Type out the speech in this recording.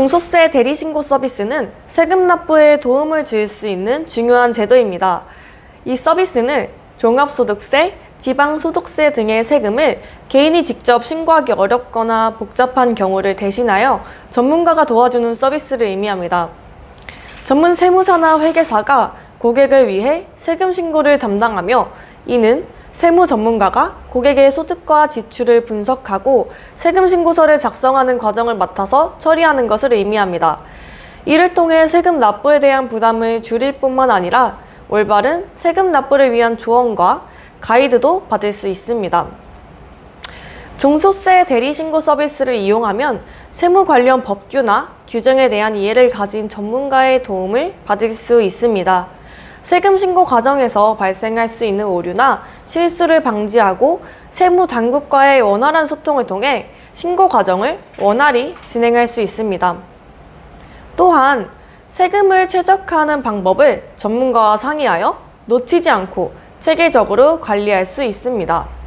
종소세 대리신고 서비스는 세금 납부에 도움을 줄 수 있는 중요한 제도입니다. 이 서비스는 종합소득세, 지방소득세 등의 세금을 개인이 직접 신고하기 어렵거나 복잡한 경우를 대신하여 전문가가 도와주는 서비스를 의미합니다. 전문 세무사나 회계사가 고객을 위해 세금 신고를 담당하며 이는 세무 전문가가 고객의 소득과 지출을 분석하고 세금 신고서를 작성하는 과정을 맡아서 처리하는 것을 의미합니다. 이를 통해 세금 납부에 대한 부담을 줄일 뿐만 아니라 올바른 세금 납부를 위한 조언과 가이드도 받을 수 있습니다. 종소세 대리신고 서비스를 이용하면 세무 관련 법규나 규정에 대한 이해를 가진 전문가의 도움을 받을 수 있습니다. 세금 신고 과정에서 발생할 수 있는 오류나 실수를 방지하고 세무 당국과의 원활한 소통을 통해 신고 과정을 원활히 진행할 수 있습니다. 또한 세금을 최적화하는 방법을 전문가와 상의하여 놓치지 않고 체계적으로 관리할 수 있습니다.